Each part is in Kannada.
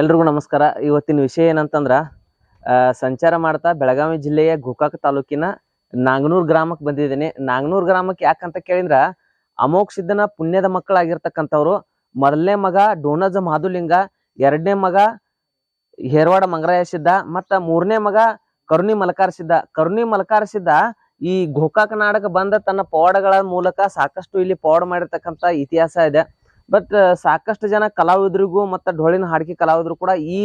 ಎಲ್ರಿಗೂ ನಮಸ್ಕಾರ. ಇವತ್ತಿನ ವಿಷಯ ಏನಂತಂದ್ರ ಸಂಚಾರ ಮಾಡ್ತಾ ಬೆಳಗಾವಿ ಜಿಲ್ಲೆಯ ಗೋಕಾಕ್ ತಾಲೂಕಿನ ನಾಗನೂರ್ ಗ್ರಾಮಕ್ಕೆ ಬಂದಿದ್ದೀನಿ. ನಾಗನೂರ್ ಗ್ರಾಮಕ್ಕೆ ಯಾಕಂತ ಕೇಳಿದ್ರ ಅಮೋಕ್ ಸಿದ್ದನ ಪುಣ್ಯದ ಮಕ್ಕಳಾಗಿರ್ತಕ್ಕಂಥವ್ರು. ಮೊದಲನೇ ಮಗ ಡೋನಜ ಮಾಧುಲಿಂಗ, ಎರಡನೇ ಮಗ ಹೇರವಾಡ ಮಂಗರಾಯ ಸಿದ್ದ ಮತ್ತ ಮೂರನೇ ಮಗ ಕರುಣಿ ಮಲಕಾರ ಸಿದ್ದ ಕರುಣಿ ಮಲಕಾರ ಸಿದ್ದ ಈ ಗೋಕಾಕ್ ನಾಡಕ ಬಂದ ತನ್ನ ಪವಾಡಗಳ ಮೂಲಕ ಸಾಕಷ್ಟು ಇಲ್ಲಿ ಪವಾಡ ಮಾಡಿರ್ತಕ್ಕಂಥ ಇತಿಹಾಸ ಇದೆ. ಬಟ್ ಸಾಕಷ್ಟು ಜನ ಕಲಾವಿದರಿಗೂ ಮತ್ತು ಢೋಳಿನ ಹಾಡಿಕೆ ಕಲಾವಿದರು ಕೂಡ ಈ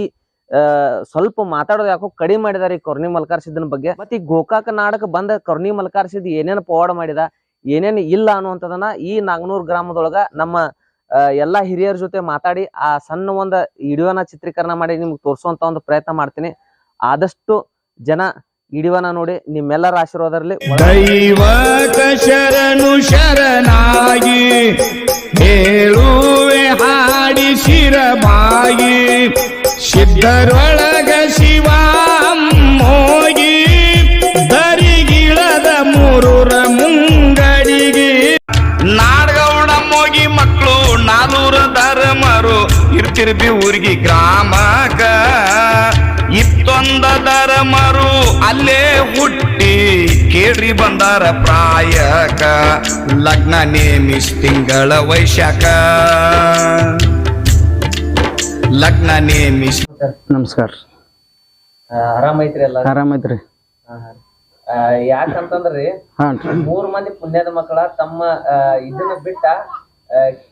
ಸ್ವಲ್ಪ ಮಾತಾಡೋದು ಯಾಕೋ ಕಡಿಮೆ ಮಾಡಿದಾರೆ ಈ ಕರ್ಣಿ ಮಲ್ಕಾರ್ ಸಿದ್ದನ ಬಗ್ಗೆ. ಮತ್ತೆ ಈ ಗೋಕಾಕ ನಾಡಕ ಬಂದ ಕರ್ಣಿ ಮಲ್ಕಾರ್ ಸಿದ್ದ ಏನೇನು ಪವಾಡ ಮಾಡಿದ, ಏನೇನು ಇಲ್ಲ ಅನ್ನುವಂಥದನ್ನ ಈ ನಾಗನೂರ್ ಗ್ರಾಮದೊಳಗ ನಮ್ಮ ಎಲ್ಲಾ ಹಿರಿಯರ ಜೊತೆ ಮಾತಾಡಿ ಆ ಸಣ್ಣ ಒಂದು ವಿಡಿಯೋನ ಚಿತ್ರೀಕರಣ ಮಾಡಿ ನಿಮ್ಗೆ ತೋರಿಸುವಂತ ಒಂದು ಪ್ರಯತ್ನ ಮಾಡ್ತೀನಿ. ಆದಷ್ಟು ಜನ ವಿಡಿಯೋನ ನೋಡಿ, ನಿಮ್ಮೆಲ್ಲರ ಆಶೀರ್ವಾದರಲ್ಲಿ ದೈವಕ ಶರಣು ಶರಣಾಗಿ ಹೇಳುವೆ ಹಾಡಿ ಶಿರಬಾಗಿ, ಸಿದ್ಧರೊಳಗ ಹೋಗಿ, ದರಿಗಿಳದ ಮೂರೂರ ಮುಂಗಡಿಗೆ. ನಾಡಗೌಡ ಮೋಗಿ ಮಕ್ಕಳು, ನಾನೂರ ಧರ್ಮರು, ಇರ್ತಿರ್ಬಿ ಊರಿಗೆ ಗ್ರಾಮಕ. ಇತ್ತೊಂದ ಧರ್ಮರು ಅಲ್ಲೇ ಹುಟ್ಟಿ ಕೇಳ್ರಿ ಬಂದಾರ ಪ್ರಾಯಕ. ಲಗ್ನ ನೇಮಿಸ್ ತಿಂಗಳ ವೈಶಾಖ ಲಗ್ನ ನೇಮಿಸ್. ನಮಸ್ಕಾರ. ಆರಾಮೈತ್ರಿ ಎಲ್ಲ ಆರಾಮೈತ್ರಿ ಯಾಕಂತಂದ್ರಿ ಮೂರ್ ಮಂದಿ ಪುಣ್ಯದ ಮಕ್ಕಳ ತಮ್ಮ ಆ, ಇದನ್ನ ಬಿಟ್ಟ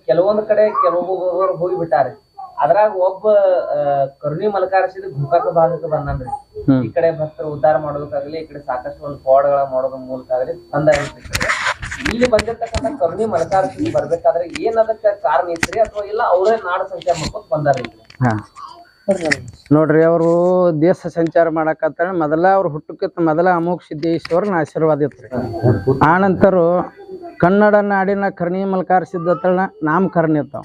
ಕೆಲವೊಂದ್ ಕಡೆ ಕೆಲವೊಬ್ಬರು ಹೋಗಿ ಬಿಟ್ಟಾರೆ ಅದ್ರಾಗ ಒಬ್ಬ ಕರುಣಿ ಮಲಕಾರಿಸಿದ ಗೋಕಾಕ ಭಾಗಕ್ಕೆ ಬಂದನ್ರಿ. ಹ್ಮ್. ಈ ಕಡೆ ಭಕ್ತರು ಉದ್ಧಾರ ಮಾಡೋದಕ್ಕಾಗಲಿ ಈ ಕಡೆ ಸಾಕಷ್ಟು ಒಂದು ಪೋಡ್ಗಳ ಮಾಡೋದ್ರ ಮೂಲಕ ಆಗಲಿ ಬಂದ ಇಲ್ಲಿ ಬಂದಿರ್ತಕ್ಕಂಥ ಕರುಣಿ ಮಲಕಾರಿಸಿ ಬರ್ಬೇಕಾದ್ರೆ ಏನ್ ಅದಕ್ಕೆ ಕಾರಣ ಐತ್ರಿ ಅಥವಾ ಇಲ್ಲ ಅವರೇ ನಾಡ ಸಂಚಾರ ಮಾಡ್ಕೊತ ಬಂದಾರ್ರಿ ಹಾ. ನೋಡ್ರಿ ಅವರು ದೇಶ ಸಂಚಾರ ಮಾಡಕಂತ ಮೊದಲ ಅವ್ರ ಹುಟ್ಟಕ್ಕಿಂತ ಮೊದಲ ಅಮೋಘ ಸಿದ್ದೇಶ್ವರನ ಆಶೀರ್ವಾದ ಇತ್ತು ಆ ನಂತರ ಕನ್ನಡ ನಾಡಿನ ಕರ್ಣಿ ಮಲ್ಕಾರ ಸಿದ್ಧತನ ನಾಮಕರಣ ಇರ್ತಾವ.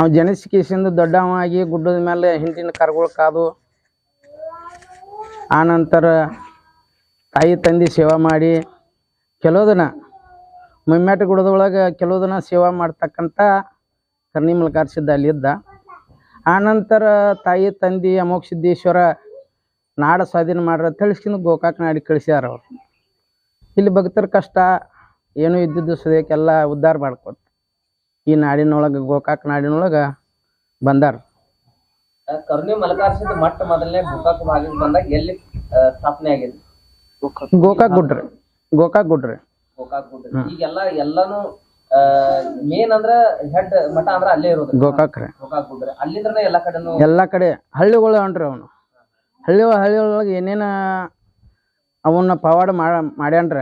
ಅವ ಜನಸಿಕೇಶಿಂದ ದೊಡ್ಡವ ಆಗಿ ಗುಡ್ಡದ ಮೇಲೆ ಹಿಂದಿನ ಕರ್ಗಳು ಕಾದು ಆನಂತರ ನಂತರ ತಾಯಿ ತಂದೆ ಸೇವಾ ಮಾಡಿ ಕೆಲವು ದಿನ ಮುಮ್ಮೇಟ ಗುಡದೊಳಗೆ ಕೆಲವು ದಿನ ಸೇವಾ ಮಾಡ್ತಕ್ಕಂಥ ಕರ್ಣಿ ಮಲ್ಕಾರ ಸಿದ್ಧ ಅಲ್ಲಿದ್ದ ಆನಂತರ ತಾಯಿ ತಂದೆ ಅಮೋಕ್ ಸಿದ್ದೇಶ್ವರ ನಾಡ ಸ್ವಾಧೀನ ಮಾಡ್ರ ತಿಳಿಸ್ಕೊಂಡು ಗೋಕಾಕ್ ನಾಡಿ ಕಳಿಸ್ಯಾರ ಅವರು. ಇಲ್ಲಿ ಭಕ್ತರ ಕಷ್ಟ, ಏನು ಇದ್ದಿದ್ದು ಸದ್ಯಕ್ಕೆಲ್ಲ ಉದ್ಧಾರ ಮಾಡ್ಕೊತ ಈ ನಾಡಿನೊಳಗ ಗೋಕಾಕ್ ನಾಡಿನೊಳಗ ಬಂದಾರ. ಕರುಣಿ ಮಲಕಾರಿಸಿದ ಮಟ್ಟ ಮೊದಲನೇ ಗೋಕಾಕ್ ಭಾಗಕ್ಕೆ ಬಂದಾಗ ಎಲ್ಲಿ ಸ್ಥಾಪನೆ ಆಗಿದೆ ಗೋಕಾಕ್. ಗುಡ್ರಿ. ಗೋಕಾಕ್ ಗುಡ್ರಿ. ಗೋಕಾಕ್ ಗುಡ್ರಿ. ಈಗೆಲ್ಲ ಎಲ್ಲಾನು ಮೇನ್ ಅಂದ್ರ ಹೆಡ್ ಮಠ ಅಂದ್ರ ಅಲ್ಲೇ ಇರೋದು ಗೋಕಾಕ್ ರೀ. ಗೋಕಾಕ್ ಗುಡ್ರಿ. ಅಲ್ಲಿಂದ್ರನೇ ಎಲ್ಲಾ ಕಡೆನು ಎಲ್ಲ ಕಡೆ ಹಳ್ಳಿಗಳು ಅನ್ರಿ ಅವನು. ಹಳ್ಳಿ ಹಳ್ಳಿಯೊಳಗೆ ಏನೇನ ಅವನ್ನ ಪವಾಡ ಮಾಡ ಮಾಡ್ಯಾನ್ರ.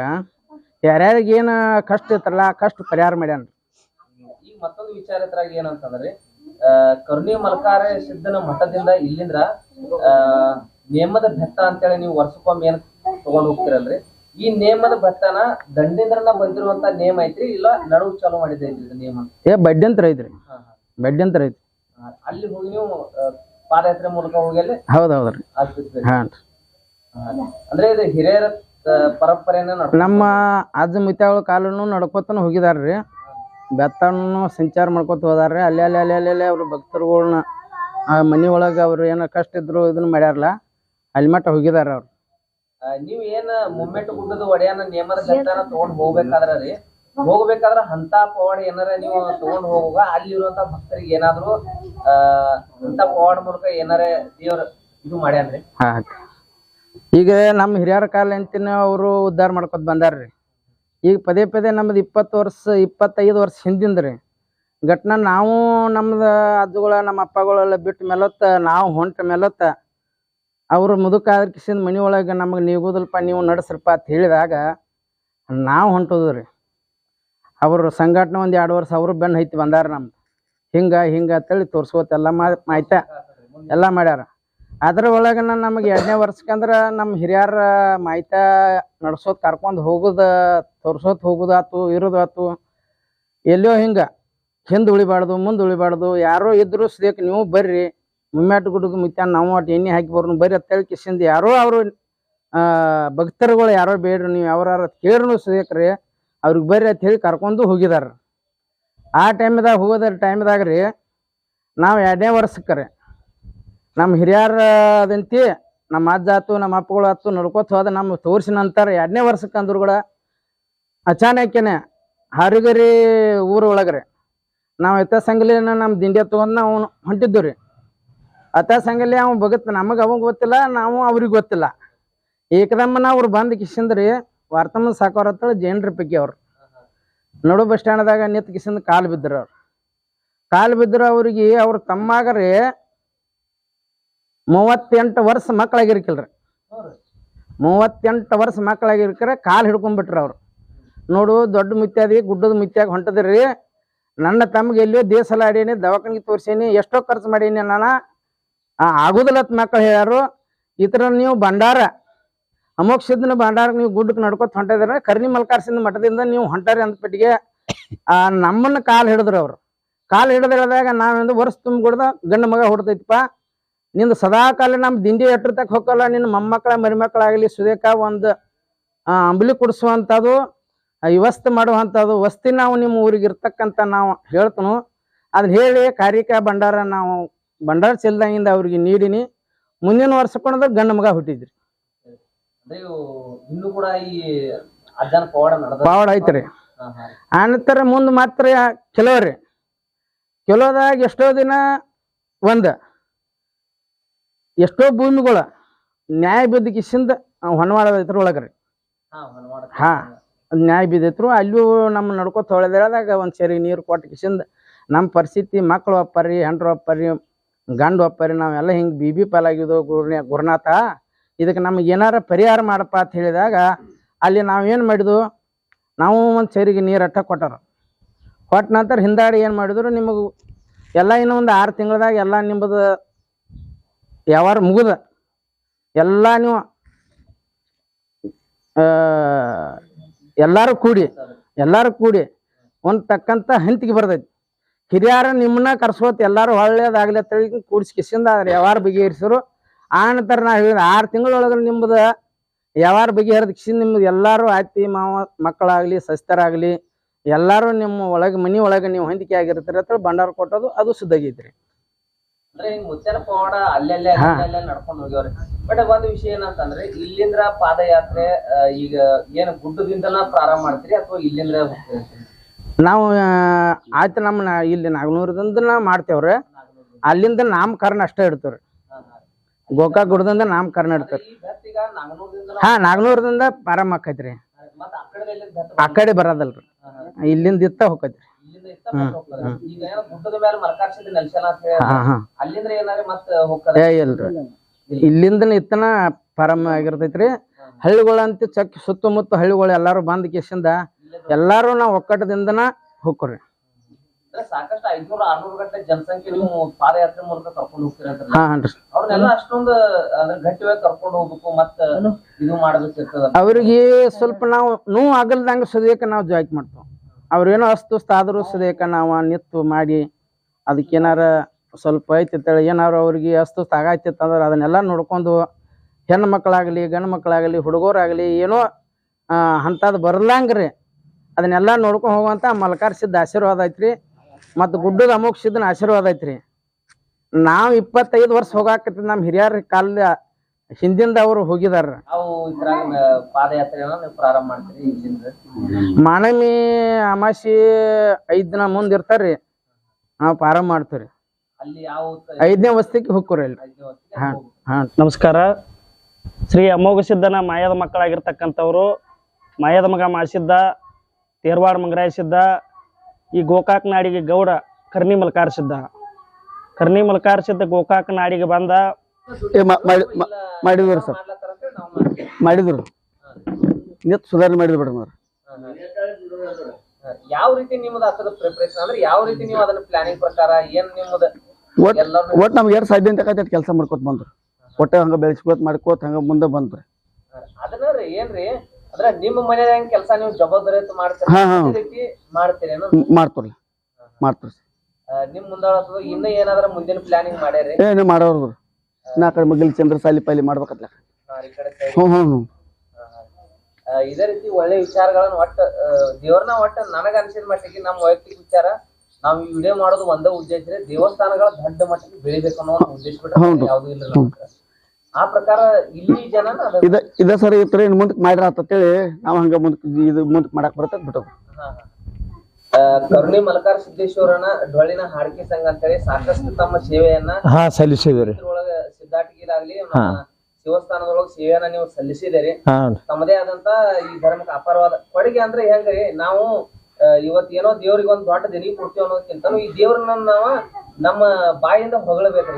ಯಾರ್ಯಾರಿಗೆ ಏನು ಕಷ್ಟ ಇತ್ತಲ್ಲ ಆ ಕಷ್ಟ ಪರಿಹಾರ ಮಾಡ್ಯಾನ್ರಿ. ಮತ್ತೊಂದು ವಿಚಾರ ಇದ್ರಾಗ ಏನಂತಂದ್ರಿ ಕರುಣಿ ಮಲ್ಕಾರ ಸಿದ್ಧನ ಮಠದಿಂದ ಇಲ್ಲಿಂದ್ರ ನೇಮದ ಬೆತ್ತ ಅಂತೇಳಿ ನೀವು ವರ್ಷಕ್ಕೊಮ್ಮೆ ಏನ್ ತಗೊಂಡ್ ಹೋಗ್ತಿರಲ್ರಿ? ಈ ನೇಮದ ಭತ್ತನ ದಂಡೇಂದ್ರನ ಬಂದಿರುವಂತ ನೇಮ ಐತ್ರಿ ಇಲ್ಲ ನಡುವು ಚಾಲೂ ಮಾಡಿದೈತ್ರಿ ಇದು ನೇಮ? ಏ ಬಡ್ಡಿ ಐತ್ರಿ. ಹಾ, ಹಾ. ಬಡ್ಡಿ ಅಂತ ಐತಿ ಅಲ್ಲಿ ಹೋಗಿ ನೀವು ಪಾದಯಾತ್ರೆ ಮೂಲಕ ಹೋಗಿ ಅಲ್ಲಿ ಹೌದು ಹೌದ್ರಿ ಆಗ್ತಿದ್ರಿ ಅಂದ್ರೆ ಇದು ಹಿರಿಯರ ಪರಂಪರೆನ ಪರಂಪರೆಯನ್ನ ನಮ್ಮ ಅಜ್ಜ ಮುತ್ಯಾಳ ಕಾಲನು ನಡ್ಕೊತನ ಹೋಗಿದಾರ್ರಿ. ಬೆತ್ತನ್ನು ಸಂಚಾರ ಮಾಡ್ಕೊತ ಹೋದಾರ್ರಿ. ಅಲ್ಲಿ ಅಲ್ಲಿ ಅಲ್ಲಿ ಅಲ್ಲಿ ಅಲ್ಲಿ ಅವ್ರ ಭಕ್ತರುಗಳ್ನ ಆ ಮನಿ ಒಳಗೆ ಅವ್ರು ಏನೋ ಕಷ್ಟ ಇದ್ರು ಇದನ್ನ ಮಾಡ್ಯಾರಲ್ಲ ಅಲ್ಲಿ ಮಟ್ಟ ಹೋಗಿದಾರ ಅವ್ರು. ನೀವ್ ಏನ್ ಮುಮ್ಮೆಟ್ಟು ಗುಡ್ಡದ ಒಡೆಯನ ನೇಮದ ಬೆತ್ತನ ತಗೊಂಡ್ ಹೋಗ್ಬೇಕಾದ್ರ ರೀ. ಹೋಗ್ಬೇಕಾದ್ರ ಹಂತ ಪವಾಡ ಏನಾರ ನೀವು ತಗೊಂಡ್ ಹೋಗುವಾಗ ಅಲ್ಲಿ ಇರುವಂತ ಭಕ್ತರಿಗೆ ಏನಾದ್ರು ಆ ಹಂತ ಪವಾಡ ಮೂಲಕ ಏನಾರ ದೇವ್ರ ಇದು ಮಾಡ್ಯಾನ್ರಿ. ಹಾ ಈಗ ನಮ್ಮ ಹಿರಿಯರ ಕಾಲ ಅಂತಿನ ಅವರು ಉದ್ಧಾರ ಮಾಡ್ಕೊತ ಬಂದಾರ್ರಿ. ಈಗ ಪದೇ ಪದೇ ನಮ್ದು ಇಪ್ಪತ್ತು ವರ್ಷ, ಇಪ್ಪತ್ತೈದು ವರ್ಷ ಹಿಂದಿಂದ ರೀ. ಘಟ್ನ ನಾವು ನಮ್ದು ಅಜ್ಜಗಳ, ನಮ್ಮ ಅಪ್ಪಗಳೆಲ್ಲ ಬಿಟ್ಟ ಮೇಲತ್ತ, ನಾವು ಹೊಂಟ ಮೇಲತ್ತ, ಅವರು ಕಿಸಿಂದ ಮನೆ ಒಳಗೆ ನಮಗೆ ನೀಗುದಲ್ಪ ನೀವು ನಡೆಸ್ರಪ್ಪ ಅಂತ ಹೇಳಿದಾಗ ನಾವು ಹೊಂಟೋದು ರೀ. ಅವರು ಸಂಘಟನೆ ಒಂದು ಎರಡು ವರ್ಷ ಅವರು ಬೆನ್ನು ಹೈತಿ ಬಂದಾರ ನಮ್ದು. ಹಿಂಗೆ ಹಿಂಗೆ ಅಂತೇಳಿ ತೋರ್ಸ್ಕೊತ ಎಲ್ಲ ಮಾ ಮಾಹಿತಿ ಎಲ್ಲ ಮಾಡ್ಯಾರ. ಅದ್ರ ಒಳಗನ ನಮಗೆ ಎರಡನೇ ವರ್ಷಕ್ಕಂದ್ರ ನಮ್ಮ ಹಿರಿಯರ ಮಾಹಿತ ನಡ್ಸೋದ್ ಕರ್ಕೊಂಡು ಹೋಗುದ ತೋರ್ಸೋತ್ ಹೋಗುದಾತು, ಇರೋದಾತು. ಎಲ್ಲೋ ಹಿಂಗ, ಹಿಂದ್ ಉಳಿಬಾರ್ದು, ಮುಂದೆ ಉಳಿಬಾರ್ದು, ಯಾರೋ ಇದ್ರು ಸದ್ಯಕ್ಕೆ ನೀವು ಬರ್ರಿ. ಮುಮ್ಮ್ಯಾಟ್ ಗುಡ್ಡದ ಮುತ್ಯಾನ್ ನಾವು ಒಟ್ಟು ಎಣ್ಣೆ ಹಾಕಿ ಬರ್ನು, ಬರ್ರಿ ಅಂತ ಹೇಳಿ ಕಿಸಿಂದ ಯಾರೋ ಅವರು ಭಕ್ತರುಗಳು ಯಾರೋ ಬೇಡ್ರಿ, ನೀವು ಯಾವ್ಯಾರ ಕೇಳ್ರು ಸದ್ಯಕ್ರಿ ಅವ್ರಿಗೆ ಬರ್ರಿ ಅಂತ ಹೇಳಿ ಕರ್ಕೊಂಡು ಹೋಗಿದಾರ. ಆ ಟೈಮ್ದಾಗ ಹೋಗೋದ್ರ ಟೈಮ್ದಾಗ ರೀ, ನಾವು ಎರಡನೇ ವರ್ಷಕ್ಕೆ ರೀ ನಮ್ಮ ಹಿರಿಯರ ಅದಂತಿ ನಮ್ಮ ಅಜ್ಜ ಆತು ನಮ್ಮ ಅಪ್ಪಗಳು ಆತು ನಡ್ಕೋತ ಹೋದ ನಮ್ಮ ತೋರಿಸಿ ನಂತರ ಎರಡನೇ ವರ್ಷಕ್ಕೆ ಅಂದ್ರು ಕೂಡ ಅಚಾನಕನೆ ಹರಿಗರಿ ಊರ ಒಳಗ್ರಿ. ನಾವು ಎತ್ತ ಸಂಗಲಿನ ನಮ್ಮ ದಿಂಡಿಯ ತಗೊಂಡ್ ನಾವು ಹೊಂಟಿದ್ದು ರೀ. ಅತ್ತ ಸಂಗಲಿ ಅವ ಬಗತ್ ನಮಗೆ ಅವಾಗ ಗೊತ್ತಿಲ್ಲ, ನಾವು ಅವ್ರಿಗೆ ಗೊತ್ತಿಲ್ಲ. ಏಕದಮ್ಮನ ಅವ್ರು ಬಂದು ಕಿಶಿಂದ್ರಿ ವಾರ್ತಮನ್ ಸಾಕೋರ ಹತ್ರ ಜೈನ್ರ ಪೈಕಿ ಅವ್ರು. ನಡು ಬಸ್ ಸ್ಟ್ಯಾಂಡ್ದಾಗ ನಿತ್ ಕಿಶಿಂದ ಕಾಲು ಬಿದ್ದರು ಅವ್ರು. ಕಾಲು ಬಿದ್ದರು ಅವ್ರಿಗೆ ಅವ್ರ ತಮ್ಮಾಗರಿ ಮೂವತ್ತೆಂಟು ವರ್ಷ ಮಕ್ಕಳಾಗಿರ್ಕಿಲ್ರಿ. ಮೂವತ್ತೆಂಟು ವರ್ಷ ಮಕ್ಕಳಾಗಿರ್ಕರ ಕಾಲು ಹಿಡ್ಕೊಂಡ್ಬಿಟ್ರಿ ಅವ್ರು. ನೋಡು ದೊಡ್ಡ ಮುತ್ಯಾದಿ, ಗುಡ್ಡದ ಮುತ್ಯಾಗ ಹೊಂಟದ್ರಿ. ನನ್ನ ತಮ್ಗೆ ಎಲ್ಲಿಯೋ ದೇಸಲ ಆಡೀನಿ, ದವಾಖಾನಿಗೆ ತೋರಿಸೀನಿ, ಎಷ್ಟೋ ಖರ್ಚು ಮಾಡೀನಿ ನಾನು ಆಗುದಿಲ್ಲತ್ ಮಕ್ಕಳು ಹೇಳ್ಯಾರು. ಇತರ ನೀವು ಭಂಡಾರ. ಅಮೋಕ್ಷದ ಭಂಡಾರ ನೀವು ಗುಡ್ಡಕ್ಕೆ ನಡ್ಕೊತ ಹೊಂಟಿದ್ರೆ. ಕರ್ನಿ ಮಲ್ಕಾರ್ಸಿಂದ ಮಠದಿಂದ ನೀವು ಹೊಂಟಾರಿ ಅಂದ್ಬಿಟ್ಟಿಗೆ ಆ, ನಮ್ಮನ್ನ ಕಾಲು ಹಿಡಿದ್ರು ಅವರು. ಕಾಲು ಹಿಡಿದು ಹಿಡಿದಾಗ ನಾವೊಂದು ವರ್ಷ ತುಂಬಿಕೊಡ್ದ, ಗಂಡ ಮಗ ಹೊಡ್ತೈತಿಪ್ಪ. ನಿಂದು ಸದಾ ಕಾಲ ನಮ್ಮ ದಿಂಡಿ ಎಟ್ಟಿರ್ತಕ್ಕ ಹೋಗಲ್ಲ ನಿನ್ನ ಮೊಮ್ಮಕ್ಕಳ ಮರಿಮಕ್ಕಳಾಗಲಿ ಸುದೇಕ ಒಂದು ಅಂಬಲಿ ಕುಡಿಸುವಂಥದ್ದು ವ್ಯವಸ್ಥೆ ಮಾಡುವಂಥದ್ದು ವಸ್ತಿ ನಾವು ನಿಮ್ಮ ಊರಿಗೆ ಇರ್ತಕ್ಕಂಥ ನಾವು ಹೇಳ್ತನು. ಅದನ್ನ ಹೇಳಿ ಕಾರ್ಯಕ ಭಂಡಾರ ನಾವು ಭಂಡಾರ ಚೆಲ್ದಂಗಿಂದ ಅವ್ರಿಗೆ ನೀಡಿನಿ. ಮುಂದಿನ ವರ್ಷ ಕೊಂಡ್ರೆ ಗಂಡ ಮಗ ಹುಟ್ಟಿದ್ರಿ. ಇನ್ನೂ ಕೂಡ ಈ ಪವಾಡ ಐತ್ರಿ. ಆನಂತರ ಮುಂದೆ ಮಾತ್ರ ಕೆಲವ್ರಿ. ಕೆಲವದಾಗ ಎಷ್ಟೋ ದಿನ ಒಂದ ಎಷ್ಟೋ ಭೂಮಿಗಳ ನ್ಯಾಯ ಬಿದ್ದ ಹೊನ್ವಾಡ ಒಳಗೆ ಒಳಗ್ರಿ. ಹಾ ನ್ಯಾಯ ಬಿದ್ದೈತ್ರು ಅಲ್ಲೂ ನಮ್ಮ ನಡ್ಕೊತ ಹೊಳೆದಾಗ ಒಂದು ಸೇರಿ ನೀರು ಕೊಟ್ಟು ಕಿಸಿಂದ ನಮ್ಮ ಪರಿಸ್ಥಿತಿ ಮಕ್ಕಳು ಒಪ್ಪರಿ ಹೆಂಡ್ರು ಒಪ್ಪರಿ ಗಂಡು ಒಪ್ಪರಿ ನಾವೆಲ್ಲ ಹಿಂಗೆ ಬಿ ಬಿ ಪಾಲಾಗಿದ್ದು ಗುರುನೇ ಗುರುನಾಥ ಇದಕ್ಕೆ ನಮ್ಗೆ ಏನಾರ ಪರಿಹಾರ ಮಾಡಪ್ಪ ಅಂತ ಹೇಳಿದಾಗ ಅಲ್ಲಿ ನಾವೇನು ಮಾಡಿದ್ವು? ನಾವು ಒಂದು ಸರಿಗೆ ನೀರು ಅಟ್ಟ ಕೊಟ್ಟಾರ. ಕೊಟ್ಟ ನಂತರ ಹಿಂದಾಡಿ ಏನು ಮಾಡಿದ್ರು? ನಿಮಗೆ ಎಲ್ಲ ಇನ್ನೊಂದು ಒಂದು ಆರು ತಿಂಗಳದಾಗ ಎಲ್ಲ ನಿಮ್ಮದು ಯಾವಾರ ಮುಗಿದ. ಎಲ್ಲ ನೀವು ಎಲ್ಲರೂ ಕೂಡಿ ಎಲ್ಲರೂ ಕೂಡಿ ಒಂದು ತಕ್ಕಂತ ಹಂತಿಗೆ ಬರ್ತೈತಿ. ಹಿರಿಯರ ನಿಮ್ಮನ್ನ ಕರ್ಸ್ಕೋತ ಎಲ್ಲರೂ ಒಳ್ಳೇದಾಗ್ಲಿ ಅಂತ ಹೇಳಿ ವ್ಯವಹಾರ ಬಗೆಹರಿಸಿರು. ಆ ನಂತರ ನಾ ಹೇಳಿದ ಆರು ತಿಂಗಳೊಳಗೆ ನಿಮ್ಮದು ಯಾವಾರ ಬಗೆಹರಿದ ನಿಮ್ದು ಎಲ್ಲರೂ ಆಯ್ತಿ ಮಾವ, ಮಕ್ಕಳಾಗ್ಲಿ ಸಸ್ತರಾಗಲಿ ಎಲ್ಲರೂ ನಿಮ್ಮ ಒಳಗೆ, ಮನೆ ಒಳಗೆ ನೀವು ಹೊಂದಿಕೆ ಆಗಿರ್ತೀರಿ ಅಂತ ಭಂಡಾರ ಕೊಟ್ಟೋದು ಅದು ಸುದ್ದಾಗೈತ್ರಿ ಅಂದ್ರೆ ಹಿಂಗ್ ಪವಾಡ ಅಲ್ಲೆಲ್ಲೇ ಹಾ. ಅಲ್ಲೆಲ್ಲೇ ನಡ್ಕೊಂಡು ಹೋಗ್ಯವ್ರಿ. ಬಟ್ ಒಂದ್ ವಿಷಯ ಏನಂತಂದ್ರೆ ಇಲ್ಲಿಂದ್ರ ಪಾದಯಾತ್ರೆ ಆ, ಈಗ ಏನ್ ಗುಡ್ಡದಿಂದನ ಪ್ರಾರಂಭ ಮಾಡ್ತೀರಿ ಅಥವಾ ಇಲ್ಲಿಂದ ಹೋಗ್ತೀರಿ? ನಾವು ಆ, ಆಯ್ತು ನಮ್ಮ ನಾ- ಇಲ್ಲಿ ನಾಗನೂರದಿಂದ ನಾವು ಮಾಡ್ತೇವ್ರಿ ಅಲ್ಲಿಂದ ನಾಮಕರಣ ಅಷ್ಟೇ ಇಡ್ತೇವ್ರಿ. ಗೋಕಾಕ್ ಗುಡ್ದಿಂದ ನಾಮಕರಣ ಇಡ್ತೇವ್ರಿ. ಈ ಬೆತ್ತಿಗ ನಾಗನೂರದಿಂದ ಹಾ ನಾಗನೂರದಿಂದ ಪ್ರಾರಂಭ ಆಕೈತ್ರಿ. ಮತ್ತ ಆ ಕಡೆ ಬೆತ್ತ ಆ ಕಡೆ ಬರೋದಲ್ರಿ. ಇಲ್ಲಿಂದ ಇತ್ತ ಹೋಗೈತ್ರಿ ಏ ಇಲ್ರಿ. ಇಲ್ಲಿಂದನ ಇತ್ತನ ಪ್ರಾರಂಭ ಆಗಿರ್ತೈತ್ರಿ. ಹಳ್ಳಿಗಳಂತ ಚಕ್ ಸುತ್ತಮುತ್ತ ಹಳ್ಳಿಗಳು ಎಲ್ಲಾರು ಬಂದ್ ಕೇಸಿಂದ ಎಲ್ಲಾರು ನಾವು ಒಕ್ಕಟದಿಂದನ ಹೋಗ್ರಿ ಅಂದ್ರೆ ಸಾಕಷ್ಟು ಐದ್ನೂರ ಆರ್ನೂರು ಗಂಟೆ ಜನಸಂಖ್ಯೆ ನೀವು ಪಾದಯಾತ್ರೆ ಮೂಲಕ ಕರ್ಕೊಂಡು ಹೋಗ್ತೀರಿ ಅಂತ ಹಾ ಹನ್ರಿ. ಅವ್ರನ್ನೆಲ್ಲ ಅಷ್ಟೊಂದು ಅಂದ್ರೆ ಕರ್ಕೊಂಡು ಹೋಗ್ಬೇಕು ಮತ್ತ ಇದು ಮಾಡ್ಬೇಕಿರ್ತದ ಅವ್ರಿಗೆ ಸ್ವಲ್ಪ ನಾವು ನೋವು ಆಗಲ್ದಂಗ ಸದ್ಯಕ್ಕೆ ನಾವು ಜಾಯ್ಕ್ ಮಾಡ್ತೇವೆ. ಅವ್ರೇನೋ ಆದರೂ ಸದ್ಯಕ್ಕೆ ನಾವು ನಿತ್ತು ಮಾಡಿ ಅದಕ್ಕೆ ಏನಾರ ಸ್ವಲ್ಪ ಐತಿತ್ತೇಳಿ ಏನಾರು ಅವ್ರಿಗೆ ಅಸ್ತುಸ್ತ ಆಗೈತಿತ್ತು ಅಂದ್ರೆ ಅದನ್ನೆಲ್ಲ ನೋಡ್ಕೊಂಡು ಹೆಣ್ಣು ಮಕ್ಕಳಾಗಲಿ, ಗಂಡು ಮಕ್ಕಳಾಗಲಿ, ಹುಡುಗರಾಗಲಿ ಏನೋ ಅಂಥದ್ದು ಬರ್ಲಂಗ್ರಿ. ಅದನ್ನೆಲ್ಲ ನೋಡ್ಕೊಂಡು ಹೋಗುವಂಥ ಮಲ್ಕಾರ ಸಿದ್ಧ ಆಶೀರ್ವಾದ ಐತ್ರಿ. ಮತ್ತು ಗುಡ್ಡದ ಅಮೋಕ್ ಆಶೀರ್ವಾದ ಐತ್ರಿ. ನಾವು ಇಪ್ಪತ್ತೈದು ವರ್ಷ ಹೋಗಾಕತ್ತಿ ನಮ್ಮ ಹಿರಿಯರ ಕಾಲ ಹಿಂದಿಂದ ಅವರು ಹೋಗಿದಾರ. ನಾವು ಇದ್ರಾಗ ಪಾದಯಾತ್ರೆನ ನೀವು ಪ್ರಾರಂಭ ಮಾಡ್ತೀರಿ ಮಾನಮಿ ಅಮಾಸಿ ಐದ್ ದಿನ ಮುಂದ್ ಇರ್ತಾರ್ರಿ. ನಾವು ಪ್ರಾರಂಭ ಮಾಡ್ತೀವ್ರಿ. ಅಲ್ಲಿ ಯಾವ ಐದನೇ ವಸ್ತಿಗೆ ಹೋಗ್ರಿ ಅಲ್ಲಿ. ಹಾ ಹಾ. ನಮಸ್ಕಾರ. ಶ್ರೀ ಅಮೋಘ ಸಿದ್ಧನ ಮಾಯದ ಮಕ್ಕಳಾಗಿರ್ತಕ್ಕಂಥವ್ರು ಮಾಯದ ಮಗ ಮಾಸಿದ್ದ ತೇರ್ವಾಡ ಮಂಗರಾಯ ಸಿದ್ಧ ಈ ಗೋಕಾಕ್ ನಾಡಿಗೆ ಗೌಡ ಕರ್ನಿ ಮಲ್ಕಾರ ಸಿದ್ಧ ಕರ್ನಿ ಮಲ್ಕಾರ ಸಿದ್ಧ ಗೋಕಾಕ್ ನಾಡಿಗೆ ಬಂದ ಏ ಮಾ- ಮಾಡಿ- ಮಾ- ಮಾಡಿದ್ರು ಸರ್. ಮಾಡಿದ್ರು. ನಿತ್ ಸುಧಾರಣೆ ಮಾಡಿದ್ರು ಬಿಡ್ರಿ ಅವ್ರು. ಯಾವ ರೀತಿ ನಿಮ್ದು ಅದರ ಪ್ರಿಪರೇಷನ್ ಅಂದ್ರೆ ಯಾವ ರೀತಿ ನೀವು ಅದನ್ನ ಪ್ಲಾನಿಂಗ್ ಪ್ರಕಾರ ಏನ್ ನಿಮ್ಮದ ಒಟ್ ಎಲ್ಲಾರು ಒಟ್ ನಮ್ಗೆ ಎರಡು ಸಾಧ್ಯ ಅಂತ ಆಕೈತಿ ಕೆಲಸ ಮಾಡ್ಕೋತ ಬಂದ್ರು. ಒಟ್ಟೆ ಹಂಗ ಬೆಳೆಸ್ಕೋತ ಮಾಡ್ಕೋತ ಹಂಗ ಮುಂದೆ ಬಂದ್ರು. ಅದನ್ನ ರೀ ಏನ್ರಿ? ಅಂದ್ರೆ ನಿಮ್ಮ ಮನೆಯ ಕೆಲಸ ನೀವು ಜವಾಬ್ದಾರಿ ಮಾಡ್ತೀರಿ? ಹಾ, ಹಾ. ಅದೇ ರೀತಿ ಮಾಡ್ತೀರಿ ಅನ್ನೋದು. ಹ್ಮ್, ಮಾಡ್ತಾರ್ರಿ ಮಾಡ್ತಾರ ಆ, ನಿಮ್ ಮುಂದಾಳತ್ತದ ಇನ್ನ ಏನಾದ್ರ ಮುಂದಿನ ಪ್ಲಾನಿಂಗ್ ಮಾಡ್ಯಾರಿ ಏ ಮಾಡೋರು ನಾ ಕಡೆ ಮಗಲ್ ಚಂದ್ರ ಸಾಲಿ ಪಾಲಿ ಮಾಡ್ಬೇಕತ್ಲ. ಹಾ, ಈ ಕಡೆ side. ಹ್ಞೂ ಹ್ಞೂ ಹ್ಞೂ ಇದೇ ರೀತಿ ಒಳ್ಳೆ ವಿಚಾರಗಳನ್ನ ಒಟ್ಟ ದೇವ್ರನ್ನ ಒಟ್ಟ ನನಗ ಅನ್ಸಿದ ಮಟ್ಟಿಗೆ ನಮ್ಮ ವೈಯಕ್ತಿಕ ವಿಚಾರ ನಾವ್ ಈ ವಿಡಿಯೋ ಮಾಡೋದು ಒಂದೇ ಉದ್ದೇಶ ದೇವಸ್ಥಾನಗಳ ದೊಡ್ಡ ಮಟ್ಟಿಗೆ ಬೆಳಿಬೇಕು ಅನ್ನೋ ಒಂದು ಉದ್ದೇಶ ಬಿಟ್ರೆ. ಯಾವ್ದು ಇಲ್ಲ ಆ ಪ್ರಕಾರ ಇಲ್ಲಿ ಜನ ಇದ ಇದ ಸರಿ ಈ ತರ ಇನ್ ಮುಂದಕ್ ಮಾಡ್ರ ಅಂತೇಳಿ ನಾವ್ ಹಂಗ ಮುಂದಕ್ಕೆ ಇದು ಮುಂದಕ್ ಮಾಡಕ್ ಬರ್ತದ ಬಿಟ್ಟು ಕರುಣಿ ಮಲಕಾರ ಸಿದ್ದೇಶ್ವರನ ಡೊಳ್ಳಿನ ಹಾಡಿಕೆ ಸಂಘ ಅಂತೇಳಿ ಸಾಕಷ್ಟು ತಮ್ಮ ಸೇವೆಯನ್ನ ಹಾ ಸಲ್ಲಿಸಿದ್ರಿ ಇದ್ರೊಳಗ ಸಿದ್ಧಾಟಿಗಿರಾಗ್ಲಿ ಶಿವಸ್ಥಾನದೊಳಗ ಸೇವೆಯನ್ನ ನೀವು ಸಲ್ಲಿಸಿದಿರಿ ತಮ್ಮದೇ ಆದಂತ ಈ ಧರ್ಮಕ್ಕೆ ಅಪಾರವಾದ ಕೊಡುಗೆ ಅಂದ್ರೆ ಹೆಂಗ್ರಿ? ನಾವು ಇವತ್ ಏನೋ ದೇವ್ರಿಗೆ ಒಂದ್ ದೊಡ್ಡ ದಿನಿ ಕೊಡ್ತೀವಿ ಅನ್ನೋದಕ್ಕಿಂತ ಈ ದೇವ್ರನ್ನ ನಾವ ನಮ್ಮ ಬಾಯಿಂದ ಹೊಗಳಬೇಕ್ರಿ.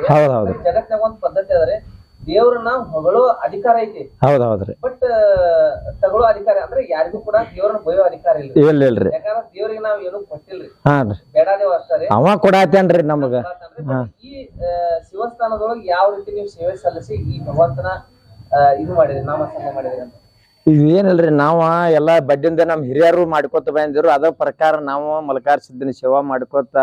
ಜಗತ್ನಾಗ ಒಂದ್ ಪದ್ಧತಿ ಅದರಿ ದೇವ್ರನ್ನ ಹೊಗಳೋ ಅಧಿಕಾರ ಐತಿ. ಹೌದ್ ಹೌದ್ರಿ ಬಟ್ ತಗೊಳ್ಳೋ ಅಧಿಕಾರ ಅಂದ್ರೆ ಯಾರಿಗೂ ಕೂಡ ದೇವ್ರನ್ನ ಬಯೋ ಅಧಿಕಾರ ಇಲ್ಲ ಇಲ್ಲ ಇಲ್ರಿ. ಯಾಕಂದ್ರೆ ದೇವ್ರಿಗೆ ನಾವ್ ಏನು ಕೊಟ್ಟಿಲ್ರಿ. ಬೇಡಾದೇವ್ ಅಷ್ಟೇ ಅವ ಕೊಡಾತೇನ್ರಿ. ನಮಗ ಈ ಶಿವಸ್ಥಾನದೊಳಗೆ ಯಾವ ರೀತಿ ನೀವು ಸೇವೆ ಸಲ್ಲಿಸಿ ಈ ಭಗವಂತನ ಇದು ಮಾಡಿದ್ರಿ ನಾಮಕರಣ ಮಾಡಿದ್ರಿ ಅಂತ? ಇದೇನಿಲ್ರಿ ನಾವ ಎಲ್ಲಾ ಬಡ್ಡಿಂದ ನಮ್ ಹಿರಿಯರು ಮಾಡ್ಕೊತ ಬಂದಿರು. ಅದ ಪ್ರಕಾರ ನಾವು ಮಲಕಾರ್ ಸಿದ್ದನ ಸೇವಾ ಮಾಡ್ಕೋತ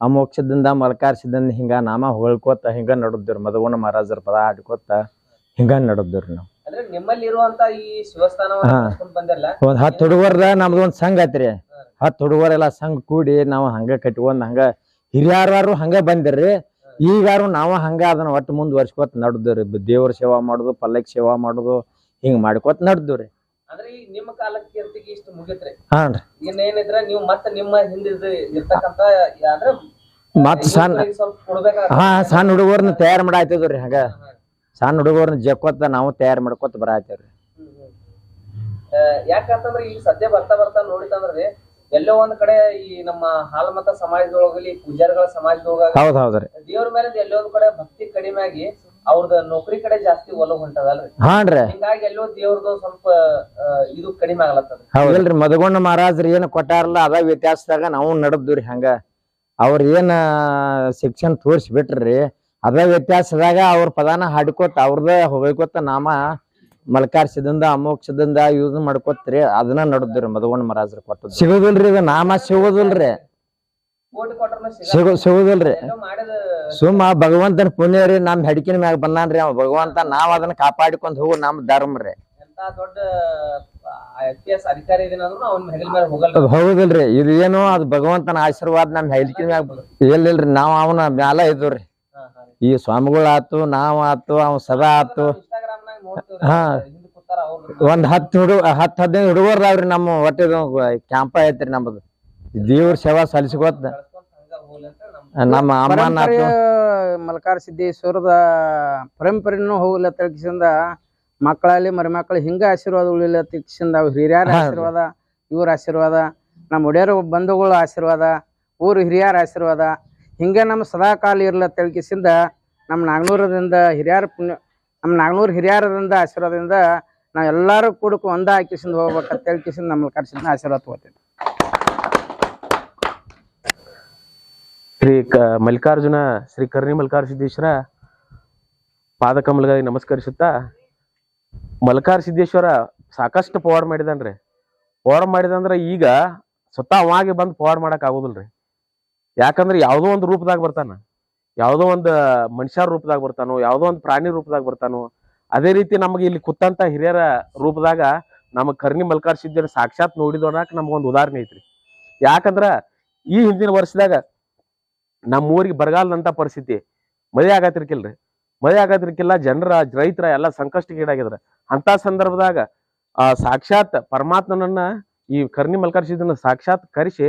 ಅಮೋಕ್ಷದಿಂದ ಮೋಕ್ಷದಿಂದ ಸಿದ್ದನ್ ಹಿಂಗ ನಾಮ ಹೊಳ್ಕೋತ ಹಿಂಗ ನಡುದ್ರಿ ಮದವನ ಮಹಾರಾಜರ ಪದ ಆಡ್ಕೋತ ಹಿಂಗ ನಡುದ್ರಿ ನಾವು. ಒಂದ್ ಹತ್ತು ಹುಡುಗರ್ದ ನಮ್ದು ಒಂದ್ ಸಂಘ ಐತ್ರಿ. ಹತ್ತು ಹುಡುಗರೆಲ್ಲ ಸಂಘ ಕೂಡಿ ನಾವು ಹಂಗ ಕಟ್ಕೊಂಡ್ ಹಂಗ ಹಿರಿಯಾರು ಹಂಗ ಬಂದಿರ್ರಿ. ಈಗಾರು ನಾವ ಹಂಗ ಅದನ್ನ ಒಟ್ಟು ಮುಂದುವರ್ಸ್ಕೊತ ನಡ್ದ್ರಿ ದೇವ್ರ ಸೇವಾ ಮಾಡುದು ಪಲ್ಲಕ್ ಸೇವಾ ಮಾಡುದು ಹಿಂಗ್ ಮಾಡ್ಕೊತ ನಡ್ದ್ರಿ. ಅಂದ್ರೆ ಈ ನಿಮ್ಮ ಕಾಲಕ್ಕೆ ಕೀರ್ತಿಗೆ ಇಷ್ಟು ಮುಗಿತ್ರಿ. ಹಾನ್ರಿ ಇನ್ನೇನಿದ್ರ ನೀವು ಮತ್ತೆ ನಿಮ್ಮ ಹಿಂದಿದ್ ಇರ್ತಕ್ಕಂತ ಅಂದ್ರೆ ಮತ್ ಸಣ್ಣ ಸ್ವಲ್ಪ ಕೊಡ್ಬೇಕಾಗತ್ತೆ. ಹಾ ಸಣ್ಣ ಹುಡುಗರ್ನ ತಯಾರ್ ಮಾಡಾಯ್ತದ್ರಿ ಹಂಗ. ಸಣ್ಣ ಹುಡುಗರ್ನ ಜಕ್ಕೊತ್ತ ನಾವು ತಯಾರ್ ಮಾಡ್ಕೊತ ಬರಾಯ್ತೇವ್ರಿ ಯಾಕಂತಂದ್ರೆ ಈಗ ಸದ್ಯ ಬರ್ತಾ ಬರ್ತಾ ನೋಡಿತಂದ್ರಿ ಎಲ್ಲೋ ಒಂದ್ ಕಡೆ ಈ ನಮ್ಮ ಹಾಲಮತ ಸಮಾಜದೊಳಗಲಿ ಪೂಜಾರಿಗಳ ಸಮಾಜದೊಳಗ ಹೌದ್ ಹೌದ್ರಿ ದೇವ್ರ ಮೇಲೆ ಎಲ್ಲೋ ಒಂದ್ ಕಡೆ ಭಕ್ತಿ ಕಡಿಮೆ ಆಗಿ ಅವ್ರದ ನೌಕರಿ ಕಡೆ ಜಾಸ್ತಿ ಒಲವು ಹೊಂಟದಲ್ರಿ. ಹಾನ್ರಿ? ಹಿಂಗಾಗಿ ಎಲ್ಲೋ ದೇವ್ರದ್ದು ಸ್ವಲ್ಪ ಇದು ಕಡಿಮೆ ಆಗ್ಲತ್ತದ ಹೌದಿಲ್ರಿ ಮದಗೊಂಡ ಮಹಾರಾಜ್ರಿ ಏನ್ ಕೊಟ್ಟಾರಲ್ಲ ಅದ ವ್ಯತ್ಯಾಸದಾಗ ನಾವು ನಡದ್ರಿ ಹಂಗ. ಅವ್ರ ಏನ್ ಶಿಕ್ಷಣ ತೋರ್ಸಿ ಬಿಟ್ರಿ ಅದ ವ್ಯತ್ಯಾಸದಾಗ ಅವ್ರ ಪದಾನ ಹಾಡ್ಕೊತ ಅವ್ರದ ಹೋಗ್ಕೊತ ನಾಮ ಮಲ್ಕಾರ್ಸಿದಿಂದ ಅಮೋಕ್ಷದಿಂದ ಯೂಸ್ ಮಾಡ್ಕೋತ್ರಿ ಅದನ್ನ ನಡದ್ರಿ ಮದಗೊಂಡ ಮಹಾರಾಜ್ರಿ ಕೊಟ್ಟದ್ ಸಿಗೋದಿಲ್ರಿ ಇದು ನಾಮ ಸಿಗೋದಿಲ್ರಿ. ಸಿಗೋ ಸಿಗೋದಿಲ್ರಿ. ಸುಮ್ಮ ಭಗವಂತನ ಪುಣ್ಯ ರೀ ನಮ್ ಹೆಡ್ಕಿನ ಮ್ಯಾಗ ಬಂದಾನ್ರಿ ಅವ. ಭಗವಂತ ನಾವ್ ಅದನ್ನ ಕಾಪಾಡಿಕೊಂಡ್ ಹೋಗು ನಮ್ ಧರ್ಮ ರೀ. ಹೌದಿಲ್ರಿ ಇದು ಏನು ಅದು ಭಗವಂತನ ಆಶೀರ್ವಾದ ನಮ್ ಹೆಡಕಿನ ಮ್ಯಾಗ ಇಲ್ಲಿಲ್ರಿ ನಾವ್ ಅವನ ಮ್ಯಾಲ ಇದ್ರಿ ಈ ಸ್ವಾಮಿಗಳು ಆತು ನಾವ್ ಆತು ಅವ್ ಸದಾ ಆತು. ಹ. ಒಂದ್ ಹತ್ತು ಹುಡುಗ ಹತ್ ಹದಿನೈದು ಹುಡುಗರ್ದಾವ್ರಿ ನಮ್ಮ ಒಟ್ಟಿದ ಕ್ಯಾಂಪ ಐತ್ರಿ ನಮ್ಮದು ದೇವ್ರ ಸೇವಾ ಸಲ್ಲಿಸ್ಕೋತ ನಮ್ಮ ಅಮ್ಮನ ಮಲ್ಕಾರ ಸಿದ್ದೇಶ್ವರದ ಪರಂಪರೆನೂ ಹೋಗಲ ತಿಳ್ಕಿಸಿಂದ ಮಕ್ಕಳಲ್ಲಿ ಮರಿಮಕ್ಕಳು ಹಿಂಗ ಆಶೀರ್ವಾದ ಉಳಿಲ್ಲ ತಿಳ್ಕಿಸಿಂದ ಅವ್ರ ಹಿರಿಯರ ಆಶೀರ್ವಾದ ಇವ್ರ ಆಶೀರ್ವಾದ ನಮ್ಮ ಒಡೆಯರ ಬಂಧುಗಳ ಆಶೀರ್ವಾದ ಊರ ಹಿರಿಯರ ಆಶೀರ್ವಾದ ಹಿಂಗೆ ನಮ್ಮ ಸದಾ ಕಾಲ ಇರ್ಲ ತಿಳ್ಕಿಸಿಂದ ನಮ್ಮ ನಾಗ್ನೂರದಿಂದ ಹಿರಿಯರ ಪುಣ್ಯ ನಮ್ಮ ನಾಗ್ನೂರ್ ಹಿರಿಯರದಿಂದ ಆಶೀರ್ವಾದದಿಂದ ನಾವೆಲ್ಲರೂ ಕೂಡಕ್ ಒಂದ ಹಾಕಿಸಿಂದ ಹೋಗ್ಬೇಕಂತ ತಿಳ್ಕಿಸಿಂದ ನಮ್ಮ ಕರ್ಸಿಂದ ಆಶೀರ್ವಾದ ತಗೋತೀವಿ. ಶ್ರೀ ಕ ಮಲ್ಲಿಕಾರ್ಜುನ, ಶ್ರೀ ಕರ್ಣಿ ಮಲ್ಲಿಕಾರ್ ಸಿದ್ದೇಶ್ವರ ಪಾದಕಮಲಗಾಗಿ ನಮಸ್ಕರಿಸುತ್ತಾ ಮಲ್ಲಿಕಾರ್ ಸಿದ್ದೇಶ್ವರ ಸಾಕಷ್ಟು ಪವಾಡ ಮಾಡಿದಾನ್ರಿ. ಪವಾಡ ಮಾಡಿದಂದ್ರೆ ಈಗ ಸ್ವತಃ ಅವಾಗೆ ಬಂದು ಪವಾಡ ಮಾಡಕ್ ಆಗೋದಿಲ್ರಿ. ಯಾಕಂದ್ರೆ ಯಾವುದೋ ಒಂದು ರೂಪದಾಗ ಬರ್ತಾನ. ಯಾವುದೋ ಒಂದು ಮನುಷ್ಯರ ರೂಪದಾಗ ಬರ್ತಾನೋ, ಯಾವುದೋ ಒಂದು ಪ್ರಾಣಿ ರೂಪದಾಗ ಬರ್ತಾನೋ, ಅದೇ ರೀತಿ ನಮಗೆ ಇಲ್ಲಿ ಕುತ್ತಂತ ಹಿರಿಯರ ರೂಪದಾಗ ನಮ್ಮ ಕರ್ಣಿ ಮಲ್ಕಾರ್ ಸಿದ್ದೇಶ್ವರ ಸಾಕ್ಷಾತ್ ನೋಡಿದೋಣಕ್ ನಮ್ಗೊಂದು ಉದಾಹರಣೆ ಐತ್ರಿ. ಯಾಕಂದ್ರ ಈ ಹಿಂದಿನ ವರ್ಷದಾಗ ನಮ್ಮ ಊರಿಗೆ ಬರಗಾಲದಂಥ ಪರಿಸ್ಥಿತಿ. ಮಳೆ ಆಗತ್ತಿರ್ಕಿಲ್ರಿ ಮಳೆ ಆಗತ್ತಿರ್ಕಿಲ್ಲ ಜನರ, ರೈತರ ಎಲ್ಲ ಸಂಕಷ್ಟಕ್ಕೀಡಾಗಿದ್ರ ಅಂತ ಸಂದರ್ಭದಾಗ, ಆ, ಸಾಕ್ಷಾತ್ ಪರಮಾತ್ಮನನ್ನ ಈ ಕರ್ಣಿ ಮಲ್ಕರ್ಷಿದನ್ನ ಸಾಕ್ಷಾತ್ ಕರೆಸಿ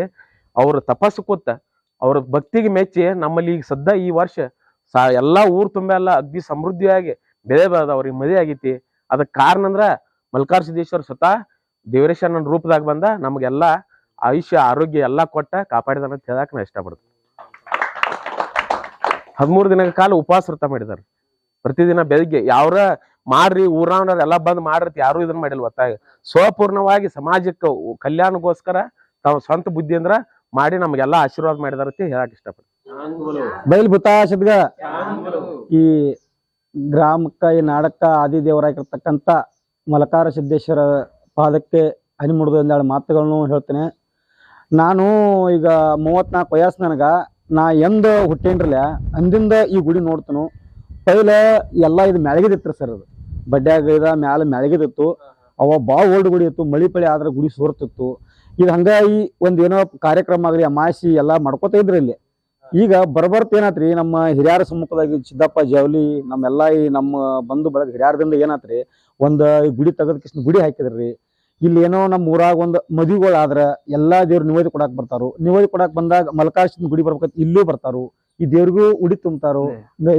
ಅವ್ರ ತಪಸ್ಸು ಕೂತ, ಅವ್ರ ಭಕ್ತಿಗೆ ಮೆಚ್ಚಿ ನಮ್ಮಲ್ಲಿ ಈಗ ಸದ್ದ ಈ ವರ್ಷ ಸಾ, ಎಲ್ಲಾ ಊರ್ ತುಂಬ ಎಲ್ಲ ಅಗ್ದಿ ಸಮೃದ್ಧಿಯಾಗಿ ಬೆಳೆ ಬರದ ಅವ್ರಿಗೆ ಮದುವೆ ಆಗೈತಿ. ಅದಕ್ಕೆ ಕಾರಣ ಅಂದ್ರ ಮಲ್ಕಾರ್ ಸಿದ್ದೇಶ್ವರ ಸ್ವತಃ ದೇವರೇಶನ ರೂಪದಾಗ ಬಂದ ನಮಗೆಲ್ಲ ಆಯುಷ್ಯ, ಆರೋಗ್ಯ ಎಲ್ಲಾ ಕೊಟ್ಟ ಕಾಪಾಡಿದ ಅಂತ ಹೇಳಕ್ ನಾ ಇಷ್ಟಪಡ್ತೀನಿ. ಹದಿಮೂರು ದಿನ ಕಾಲ ಉಪವಾಸ ವ್ರತ ಮಾಡಿದಾರ. ಪ್ರತಿದಿನ ಬೆಳಿಗ್ಗೆ ಯಾವ್ರ ಮಾಡ್ರಿ ಊರಾವ್ರ ಎಲ್ಲ ಬಂದ್ ಮಾಡ್ರಿ ಅಂತ ಯಾರು ಇದನ್ನ ಮಾಡಿಲ್ಲ ಒತ್ತಾಯ ಸ್ವಪೂರ್ಣವಾಗಿ ಸಮಾಜಕ್ಕೆ ಕಲ್ಯಾಣಗೋಸ್ಕರ ತಾವು ಸ್ವಂತ ಬುದ್ಧಿ ಅಂದ್ರ ಮಾಡಿ ನಮ್ಗೆಲ್ಲಾ ಆಶೀರ್ವಾದ ಮಾಡಿದಾರ ಹೇಳಕ್ ಇಷ್ಟಪಡ್ತೀನಿ. ಬೈಲ್ ಭೂತಾಶದ್ಗ ಈ ಗ್ರಾಮಕ್ಕ, ಈ ನಾಡಕ್ಕ ಆದಿ ದೇವರಾಗಿರ್ತಕ್ಕಂಥ ಮಲಕಾರ ಸಿದ್ದೇಶ್ವರ ಪಾದಕ್ಕೆ ಹನಿ ಮುಡಿದು ಮಾತುಗಳನ್ನು ಹೇಳ್ತೇನೆ. ನಾನು ಈಗ ಮೂವತ್ನಾಲ್ಕು ವಯಸ್ಸು ನನಗ. ನಾ ಎಂದ ಹುಟ್ಟೇನ್ರಲ್ಲ ಅಂದಿಂದ ಈ ಗುಡಿ ನೋಡ್ತನು. ಪೈಲ ಎಲ್ಲ ಇದು ಮ್ಯಾಳಗಿದಿತ್ತು ಸರ್ ಅದು. ಬಡ್ಡ್ಯಾಗ ಇದ, ಮ್ಯಾಲ ಮ್ಯಾಳಗಿದಿತ್ತು ಅವ ಭಾಳ ಓಲ್ಡ್ ಗುಡಿ ಇತ್ತು, ಮಳಿ ಪಳಿ ಆದ್ರೆ ಗುಡಿ ಸೋರ್ತಿತ್ತು. ಇದು ಈ ಒಂದ್ ಏನೋ ಕಾರ್ಯಕ್ರಮ ಆಗಲಿ, ಅಮಾಸಿ ಎಲ್ಲ ಮಾಡ್ಕೋತ ಇದ್ರಿ ಇಲ್ಲಿ. ಈಗ ಬರಬರ್ತ ಏನಾತ್ರಿ, ನಮ್ಮ ಹಿರಿಯರ ಸಮ್ಮುಖದಾಗ ಸಿದ್ದಪ್ಪ ಜವಲಿ ನಮ್ಮೆಲ್ಲ ಈ ನಮ್ಮ ಬಂಧು ಬಳಗ ಹಿರಿಯರದಿಂದ ಏನಾತ್ರಿ, ಒಂದು ಗುಡಿ ತೆಗೆದ ಕಿಶನ್ ಗುಡಿ ಹಾಕಿದ್ರಿ. ಇಲ್ಲಿ ಏನೋ ನಮ್ಮ ಊರಾಗ ಒಂದು ಮದುವೆಗಳಾದ್ರೆ ಎಲ್ಲಾ ದೇವ್ರು ನಿವೇದಿ ಕೊಡಾಕ್ ಬರ್ತಾರು. ನಿವೇದಿ ಕೊಡಾಕ್ ಬಂದಾಗ ಮಲ್ಕಾರ್ಶನ ಗುಡಿ ಬರ್ಬೇಕಂತ ಇಲ್ಲೂ ಬರ್ತಾರು. ಈ ದೇವ್ರಿಗೂ ಉಡಿ ತುಂಬತಾರು.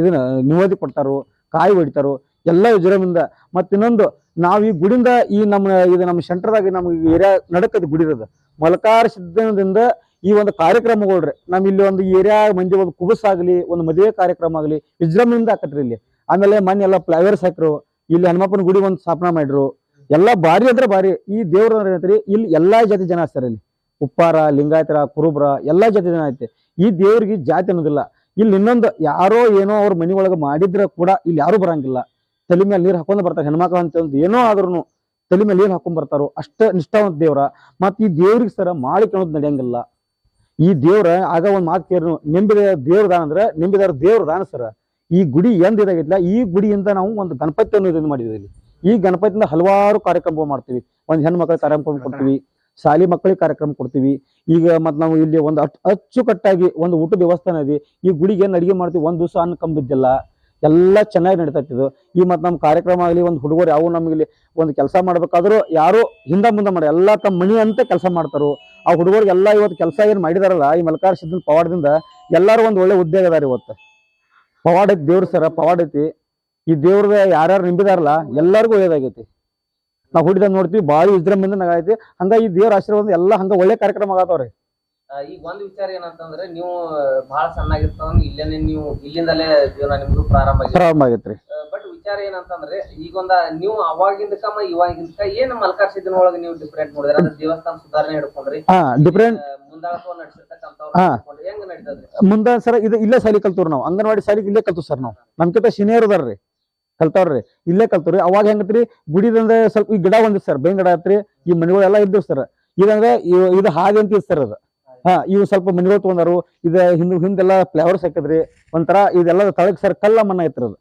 ಇದನ್ನ ನಿವೇದಿ ಕೊಡ್ತಾರು ಕಾಯಿ ಹೊಡಿತಾರು ಎಲ್ಲ ವಿಜೃಂಭಣೆಯಿಂದ. ಮತ್ತೆ ಇನ್ನೊಂದು ನಾವ್ ಈ ಗುಡಿಯಿಂದ ಈ ನಮ್ಮ ಇದು ನಮ್ಮ ಸೆಂಟರ್ದಾಗ ನಮ್ಗೆ ಏರಿಯಾ ನಡಕದ ಗುಡಿ ಇರೋದು. ಮಲಕಾರ ಸಿದ್ಧದಿಂದ ಈ ಒಂದು ಕಾರ್ಯಕ್ರಮಗಳ್ರಿ. ನಮ್ ಇಲ್ಲಿ ಒಂದು ಏರಿಯಾ ಮಂದಿ ಒಂದು ಆಗಲಿ ಒಂದು ಮದುವೆ ಕಾರ್ಯಕ್ರಮ ಆಗಲಿ ವಿಜೃಂಭಣೆಯಿಂದ ಹಾಕತ್ರಿ ಇಲ್ಲಿ. ಆಮೇಲೆ ಮನೆ ಎಲ್ಲ ಫ್ಲೈವರ್ಸ್ ಹಾಕ್ರು. ಇಲ್ಲಿ ಹನುಮಪ್ಪನ ಗುಡಿ ಒಂದು ಸ್ಥಾಪನಾ ಮಾಡ್ರು. ಎಲ್ಲಾ ಭಾರಿ ಅಂದ್ರೆ ಭಾರಿ ಈ ದೇವ್ರ ಏನೈತ್ರಿ? ಇಲ್ಲಿ ಎಲ್ಲಾ ಜಾತಿ ಜನ ಹಚ್ತಾರ ಇಲ್ಲಿ. ಉಪ್ಪಾರ, ಲಿಂಗಾಯತರ, ಕುರುಬ್ರ ಎಲ್ಲಾ ಜಾತಿ ಜನ ಐತೆ. ಈ ದೇವ್ರಿಗೆ ಜಾತಿ ಅನ್ನೋದಿಲ್ಲ. ಇಲ್ಲಿ ಇನ್ನೊಂದು ಯಾರೋ ಏನೋ ಅವ್ರ ಮನಿ ಒಳಗ ಮಾಡಿದ್ರ ಕೂಡ ಇಲ್ಲಿ ಯಾರು ಬರಂಗಿಲ್ಲ. ತಲೆ ಮೇಲೆ ನೀರು ಹಾಕೊಂಡು ಬರ್ತಾರೆ. ಹೆಣ್ಮಕ್ಳು ಅಂತ ಏನೋ ಆದ್ರೂ ತಲೆ ಮೇಲೆ ನೀರು ಹಾಕೊಂಡ್ ಬರ್ತಾರೋ ಅಷ್ಟ ನಿಷ್ಠಾವಂತ ದೇವ್ರ. ಮತ್ ಈ ದೇವ್ರಿಗೆ ಸರ ಮಾಡಿ ಕಾಣೋದು ನಡೆಯಂಗಿಲ್ಲ. ಈ ದೇವ್ರ, ಆಗ ಒಂದ್ ಮಾತು ಕೇರ್ ನಿಂಬಿದ ದಾನ ಅಂದ್ರೆ ನಿಂಬಿದಾರ ದೇವ್ರ ದಾನ ಸರ. ಈ ಗುಡಿ ಎಂದ ಇದಾಗಿಲ್ಲ ಈ ಗುಡಿಯಿಂದ ನಾವು ಒಂದು ಗಣಪತಿಯನ್ನು ಇದನ್ನು ಮಾಡಿದ್ವಿ ಇಲ್ಲಿ. ಈ ಗಣಪತಿಯಿಂದ ಹಲವಾರು ಕಾರ್ಯಕ್ರಮ ಮಾಡ್ತೀವಿ. ಒಂದ್ ಹೆಣ್ಮಕ್ಳಿಗೆ ಕಾರ್ಯಕ್ರಮ ಕೊಡ್ತೀವಿ, ಶಾಲಿ ಮಕ್ಕಳಿಗೆ ಕಾರ್ಯಕ್ರಮ ಕೊಡ್ತೀವಿ. ಈಗ ಮತ್ತು ನಾವು ಇಲ್ಲಿ ಒಂದು ಅಚ್- ಅಚ್ಚುಕಟ್ಟಾಗಿ ಒಂದು ಊಟ ದೇವಸ್ಥಾನ ಇದೆ. ಈ ಗುಡಿಗೆ ಏನು ಅಡಿಗೆ ಮಾಡ್ತೀವಿ? ಒಂದು ದಿವಸ ಅನ್ನ ಕಂಬಿದ್ದಿಲ್ಲ ಎಲ್ಲ ಚೆನ್ನಾಗಿ ನಡೀತಾ ಈ ಮತ್ತು ನಮ್ಮ ಕಾರ್ಯಕ್ರಮ ಆಗಲಿ, ಒಂದು ಹುಡುಗರು ಯಾವ ನಮ್ಗೆ ಒಂದು ಕೆಲಸ ಮಾಡ್ಬೇಕಾದ್ರೂ ಯಾರು ಹಿಂದ ಮುಂದೆ ಮಾಡಿ ಎಲ್ಲ ತಮ್ಮ ಮನಿ ಅಂತ ಕೆಲಸ ಮಾಡ್ತಾರೋ. ಆ ಹುಡುಗರಿಗೆಲ್ಲ ಇವತ್ತು ಕೆಲಸ ಏನು ಮಾಡಿದಾರಲ್ಲ, ಈ ಮಲ್ಕಾರ ಸಿದ್ದನ ಪವಾಡದಿಂದ ಎಲ್ಲರೂ ಒಂದು ಒಳ್ಳೆ ಉದ್ಯೋಗ ಇವತ್ತು. ಪವಾಡಕ್ಕೆ ದೇವ್ರ ಸರ ಪವಾಡ ಐತಿ ಈ ದೇವ್ರದ ಯಾರ್ಯಾರು ನಿಂಬಿದಾರಲ್ಲ ಎಲ್ಲರಿಗೂ ಒಳ್ಳೇದಾಗೈತಿ. ನಾವು ಹುಟ್ಟಿದ ನೋಡ್ತೀವಿ ಬಾಳಿ ವಿಜೃಂಭಣೆಯಿಂದ ನಗಾಯ್ತಿ. ಹಂಗ ಈ ದೇವ್ರ ಆಶೀರ್ವಾದ ಎಲ್ಲ ಹಂಗ ಒಳ್ಳೆ ಕಾರ್ಯಕ್ರಮ ಆಗತ್ತವ್ರಿ ಈಗ ಒಂದ್ ವಿಚಾರ ಏನಂತಂದ್ರೆ ನೀವು ಬಹಳ ಸಣ್ಣಾಗಿರ್ತಾವ ಇಲ್ಲೇನೆ ನೀವು ಇಲ್ಲಿಂದಲೇ ಜೀವನ ನಿಮ್ದು ಪ್ರಾರಂಭ ಪ್ರಾರಂಭ ಆಗೈತ್ರಿ. ಬಟ್ ವಿಚಾರ ಏನಂತಂದ್ರೆ ಈಗೊಂದ ನೀವು ಅವಾಗಿಂದ ಕಮ್ಮ ಇವಾಗಿಂದ ಏನ್ ಮಲ್ಕಾರ್ ಸಿದ್ದಿನ ಒಳಗೆ ನೀವು ಡಿಫ್ರೆಂಟ್ ನೋಡಿದ್ರೆ? ಅಂದ್ರೆ ದೇವಸ್ಥಾನ ಸುಧಾರಣೆ ಹಿಡ್ಕೊಂಡ್ರಿ? ಡಿಫ್ರೆಂಟ್ ಮುಂದಾಳತ್ವ ನಡೆಸಿರ್ತಕ್ಕಂಥವ್ರು. ಹೆಂಗ್ ನಡೀತದ್ರಿ ಮುಂದ ಸರ್ ಇದು ಇಲ್ಲೇ ಸಾಲಿ ಕಲ್ತವ್ರಿ ನಾವು. ಅಂಗನವಾಡಿ ಸಾಲಿಗೆ ಇಲ್ಲೇ ಕಲ್ತು ಸರ್ ನಾವು. ನಮ್ಕಿಂತ ಸೀನಿಯರ್ ಅದಾರ್ರಿ. ಕಲ್ತವ್ರಿ. ಇಲ್ಲೇ ಕಲ್ತವ್ರಿ. ಅವಾಗ ಹೆಂಗತ್ರಿ? ಗುಡಿದಂದ್ರೆ ಸ್ವಲ್ಪ ಈ ಗಿಡ ಒಂದ್ ಸರ್ ಬೇವಿನ ಗಿಡ ಐತ್ರಿ. ಈ ಮನೆಗಳೆಲ್ಲ ಇದ್ದವು ಸರ್ ಇದಂದ್ರೆ ಇದು ಹಾಗೆ ಅಂತ ಸರ್ ಅದು. ಹಾ, ಇವು ಸ್ವಲ್ಪ ಮನೆಗಳು ತಗೊಂಡಾರು. ಇದ ಹಿಂದ್ ಹಿಂದೆಲ್ಲ ಫ್ಲವರ್ಸ್ ಹಾಕಿದ್ರಿ. ಒಂಥರ ಇದೆಲ್ಲ ತಳಗ್ ಸರ್ ಕಲ್ಲ ಮಣ್ಣ ಐತ್ರಿ ಅದು.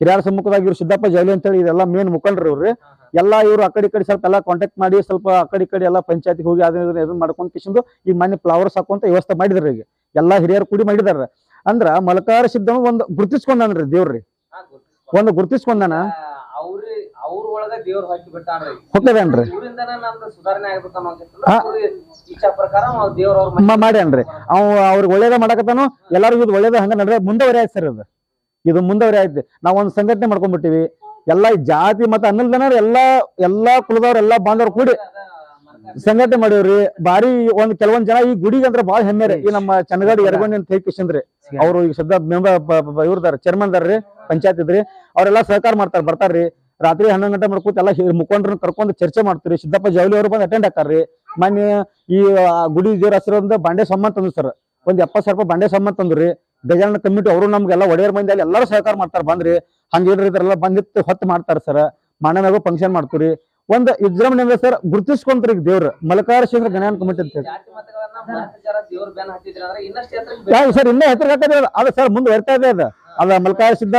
ಹಿರಿಯರ ಸಮ್ಮುಖದಾಗ ಇವ್ರು ಸಿದ್ದಪ್ಪ ಜೈಲಿ ಅಂತೇಳಿ ಇದೆಲ್ಲ ಮೇನ್ ಮುಖಂಡ್ರಿ ಇವ್ರಿ. ಎಲ್ಲ ಇವ್ರು ಆ ಕಡೆ ಈ ಕಡೆ ಸ್ವಲ್ಪ ಎಲ್ಲ ಕಾಂಟ್ಯಾಕ್ಟ್ ಮಾಡಿ ಸ್ವಲ್ಪ ಆ ಕಡೆ ಕಡೆ ಎಲ್ಲ ಪಂಚಾಯತಿ ಹೋಗಿ ಅದನ್ನ ಇದನ್ನ ಮಾಡ್ಕೊಂಡ್ ಕಿಶಿಂದು ಈ ಮನೆ ಫ್ಲವರ್ಸ್ ಹಾಕುವಂತ ವ್ಯವಸ್ಥೆ ಮಾಡಿದ್ರಿ ಈಗ. ಎಲ್ಲಾ ಹಿರಿಯರು ಕೂಡಿ ಮಾಡಿದಾರ. ಅಂದ್ರ ಮಲಕಾರ ಸಿದ್ಧ ಒಂದು ಗುರುತಿಸ್ಕೊಂಡ್ರಿ ದೇವ್ರಿ. ಒಂದು ಗುರುತಿಸ್ಕೊಂಡನ? ಅವ್ರಿ ಅವ್ರ ಒಳಗ ದೇವ್ರ ಹಾಕಿ ಬಿಟ್ಟಾನ್ರಿ. ಹೊಕ್ಕದೇನ್ರಿ? ಇವರಿಂದನ ನಮ್ದು ಸುಧಾರಣೆ ಆಗ್ಬೇಕನ್ನೋ ಹಾ. ಇಚ್ಛಾ ಪ್ರಕಾರ ದೇವ್ರ ಅವ್ರ ಮ- ಮಾಡ್ಯಾನ್ರಿ ಅವ್ ಅವ್ರಿಗೆ ಒಳ್ಳೇದ ಮಾಡಕತ್ತಾನು ಎಲ್ಲಾರಿಗೂ ಇದು ಒಳ್ಳೇದ ಹಂಗ ನಡ್ರೆ ಮುಂದವರೆ ಆಯ್ತು ಸರ್ ಇದು. ಇದು ಮುಂದವರೆ ಆಯ್ತು. ನಾವ್ ಒಂದ್ ಸಂಘಟನೆ ಮಾಡ್ಕೊಂಡ್ಬಿಟ್ಟಿವಿ. ಎಲ್ಲಾ ಜಾತಿ ಮತ್ತೆ ಅನ್ನಲ್ದನ ಎಲ್ಲಾ ಎಲ್ಲಾ ಕುಲದವ್ರ ಎಲ್ಲಾ ಬಾಂಧವ್ರು ಕೂಡಿ ಸಂಘಟನೆ ಮಾಡಿವ್ರಿ. ಬಾರಿ ಒಂದ್ ಕೆಲವೊಂದ್ ಜನ ಈ ಗುಡಿಗೆ ಅಂದ್ರೆ ಬಾಳ ಹೆಮ್ಮೆ ರೀ. ಈ ನಮ್ಮ ಚನ್ನಗಾಡಿ ಎರಗೊಂಡಿನ ಅಂತ ಹೇಳಿ ಅವ್ರು ಈಗ ಸದ್ದ ಮೆಂಬರ್ ಇವ್ರದಾರ ಚೇರ್ಮನ್ ದಾರ್ರಿ ಪಂಚಾಯತ್ ಇದ್ರಿ. ಅವ್ರೆಲ್ಲಾ ಸಹಕಾರ ಮಾಡ್ತಾರ ಬರ್ತಾರ್ರಿ ರಾತ್ರಿ ಹನ್ನೊಂದು ಗಂಟೆ ಮಾಡ್ಕೊತ ಎಲ್ಲ ಮುಖಂಡ್ರನ್ನ ಕರ್ಕೊಂಡು ಚರ್ಚೆ ಮಾಡ್ತೀರಿ ಸಿದ್ದಪ್ಪ ಜವಲಿ ಅವರು ಬಂದು ಅಟೆಂಡ್ ಹಾಕಾರ್ರಿ ಮೊನ್ನೆ ಈ ಗುಡಿ ದೇವ್ರ ಒಂದ್ ಬಾಂಡೆ ಸಮ್ಮಾನ್ ತಂದ್ರು ಸರ್. ಒಂದ್ ಎಪ್ಪತ್ ಸಾವಿರ ರೂಪಾಯಿ ಬಾಂಡೆ ಸಮ್ಮಾನ್ ತಂದ್ರಿ. ಗಜಾನ ಕಮಿಟಿ ಅವರು ನಮ್ಗೆಲ್ಲ ಒಡೆಯರ್ ಮಂದಿ ಅಲ್ಲಿ ಎಲ್ಲರೂ ಸಹಕಾರ ಮಾಡ್ತಾರ ಬಂದ್ರಿ. ಹಂಗೇನ್ರಿ ಇದ್ರೆಲ್ಲ ಬಂದಿತ್ತು ಹೊತ್ತು ಮಾಡ್ತಾರ ಸರ್. ಮಣ್ಣನಾಗೂ ಫಂಕ್ಷನ್ ಮಾಡ್ತೀರಿ ಒಂದ್ ವಿಜೃಂಭಣೆಯಿಂದ ಸರ್ ಗುರುತಿಸ್ಕೊಂತರ ಈಗ ದೇವ್ರ. ಮಲಕಾರ ಶೇಖರ ಗಣಾಯನ ಕಮಿಟಿ ಅಂತ ಹೇಳಿ. ಸರ್ ಇನ್ನ ಹೆಸರು ಅದು ಸರ್ ಮುಂದೆ ಬರ್ತಾ ಇದೆ ಅದು. ಅದ ಮಲಕಾರ ಸಿದ್ಧ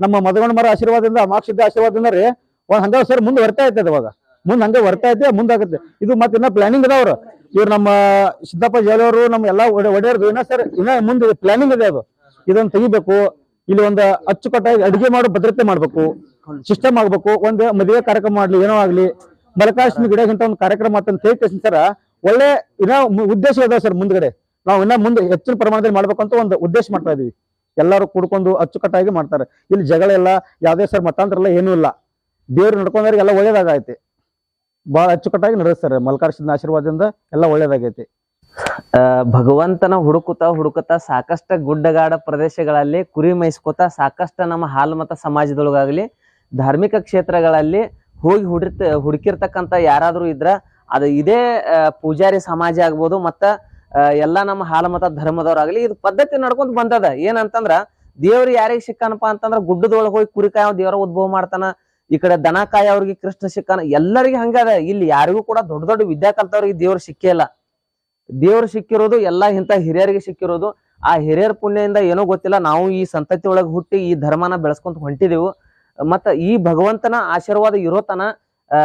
ನಮ್ಮ ಮದಗೊಂಡ ಮರ ಆಶೀರ್ವಾದದಿಂದ ಮಾಕ್ ಸಿದ್ಧ ಆಶೀರ್ವಾದದಿಂದ ರೀ. ಒಂದ್ ಹಂಗ ಸರ್ ಮುಂದೆ ಬರ್ತಾ ಐತೆ ಅವಾಗ. ಮುಂದೆ ಹಂಗೆ ಬರ್ತಾ ಐತೆ ಮುಂದಾಗುತ್ತೆ ಇದು ಮತ್ತೆ ಇನ್ನ ಪ್ಲಾನಿಂಗ್ ಅದಾವ್ರು ಇವ್ರು ನಮ್ಮ ಸಿದ್ದಪ್ಪ ಜೈಲವರು ನಮ್ಮ ಎಲ್ಲಾ ಒಡೆ- ಒಡೆಯರ್ದು ಇನ್ನ ಸರ್ ಇನ್ನ ಮುಂದೆ ಪ್ಲಾನಿಂಗ್ ಇದೆ ಅದು. ಇದನ್ನ ತೆಗಿಬೇಕು. ಇಲ್ಲಿ ಒಂದು ಅಚ್ಚುಕಟ್ಟಾಗಿ ಅಡಿಗೆ ಮಾಡೋ ಭದ್ರತೆ ಮಾಡ್ಬೇಕು. ಸಿಸ್ಟಮ್ ಆಗ್ಬೇಕು. ಒಂದು ಮದುವೆ ಕಾರ್ಯಕ್ರಮ ಮಾಡ್ಲಿ ಏನೋ ಆಗ್ಲಿ ಮಲಕಾಶ್ಮಿ ಗಿಡಗಿಂತ ಒಂದು ಕಾರ್ಯಕ್ರಮ ಸರ್ ಒಳ್ಳೆ ಇನ್ನೂ ಉದ್ದೇಶ ಇದೆ ಸರ್ ಮುಂದ್ಗಡೆ. ನಾವು ಇನ್ನ ಮುಂದೆ ಹೆಚ್ಚಿನ ಪ್ರಮಾಣದಲ್ಲಿ ಮಾಡ್ಬೇಕಂತ ಒಂದು ಉದ್ದೇಶ ಮಾಡ್ತಾ ಇದೀವಿ. ಎಲ್ಲರೂ ಕೂಡ್ಕೊಂಡು ಅಚ್ಚುಕಟ್ಟಾಗಿ ಮಾಡ್ತಾರೆ. ಇಲ್ಲಿ ಜಗಳ ಇಲ್ಲ ಯಾವ್ದೇ ಸರ್ ಮತಾಂತರ ಎಲ್ಲ ಏನೂ ಇಲ್ಲ. ದೇವ್ರು ನಡ್ಕೊಂಡ್ರೆ ಎಲ್ಲ ಒಳ್ಳೇದಾಗೈತಿ. ಬಹಳ ಅಚ್ಚುಕಟ್ಟಾಗಿ ನಡೆಸ್ತಾರೆ. ಮಲ್ಕಾರ್ಸಿನ ಆಶೀರ್ವಾದದಿಂದ ಎಲ್ಲ ಒಳ್ಳೇದಾಗೈತಿ. ಭಗವಂತನ ಹುಡುಕುತ್ತಾ ಹುಡುಕುತ್ತಾ ಸಾಕಷ್ಟು ಗುಡ್ಡಗಾಡ ಪ್ರದೇಶಗಳಲ್ಲಿ ಕುರಿ ಮೇಯಿಸ್ಕೋತಾ ಸಾಕಷ್ಟು ನಮ್ಮ ಹಾಲ್ಮತ ಸಮಾಜದೊಳಗಾಗ್ಲಿ ಧಾರ್ಮಿಕ ಕ್ಷೇತ್ರಗಳಲ್ಲಿ ಹೋಗಿ ಹುಡಿರ್ತ ಹುಡುಕಿರ್ತಕ್ಕಂಥ ಯಾರಾದರೂ ಇದ್ರ, ಅದು ಇದೇ ಪೂಜಾರಿ ಸಮಾಜ ಆಗ್ಬೋದು ಮತ್ತ ಎಲ್ಲ ನಮ್ಮ ಹಾಲಮತ ಧರ್ಮದವ್ರಾಗ್ಲಿ ಇದು ಪದ್ಧತಿ ನಡ್ಕೊಂತ ಬಂದದ. ಏನಂತಂದ್ರ, ದೇವ್ರು ಯಾರಿಗೆ ಸಿಕ್ಕನಪ್ಪ ಅಂತಂದ್ರ ಗುಡ್ಡದೊಳಗೆ ಹೋಗಿ ಕುರಿಕಾಯ ದೇವರ ಉದ್ಭವ ಮಾಡ್ತಾನ, ಈ ಕಡೆ ದನ ಅವ್ರಿಗೆ ಕೃಷ್ಣ ಸಿಕ್ಕಾನ, ಎಲ್ಲರಿಗೂ ಹಂಗದ ಇಲ್ಲಿ ಯಾರಿಗೂ ಕೂಡ ದೊಡ್ಡ ದೊಡ್ಡ ವಿದ್ಯಾ ಕಲ್ತವ್ರಿಗೆ ದೇವ್ರು ಸಿಕ್ಕೇ ಇಲ್ಲ. ದೇವ್ರು ಸಿಕ್ಕಿರೋದು ಎಲ್ಲ ಇಂಥ ಹಿರಿಯರಿಗೆ ಸಿಕ್ಕಿರೋದು. ಆ ಹಿರಿಯರ ಪುಣ್ಯದಿಂದ ಏನೋ ಗೊತ್ತಿಲ್ಲ. ನಾವು ಈ ಸಂತತಿ ಒಳಗೆ ಹುಟ್ಟಿ ಈ ಧರ್ಮನ ಬೆಳೆಸ್ಕೊಂತ ಹೊಂಟಿದೆವು. ಮತ್ತ ಈ ಭಗವಂತನ ಆಶೀರ್ವಾದ ಇರೋತನ ಆ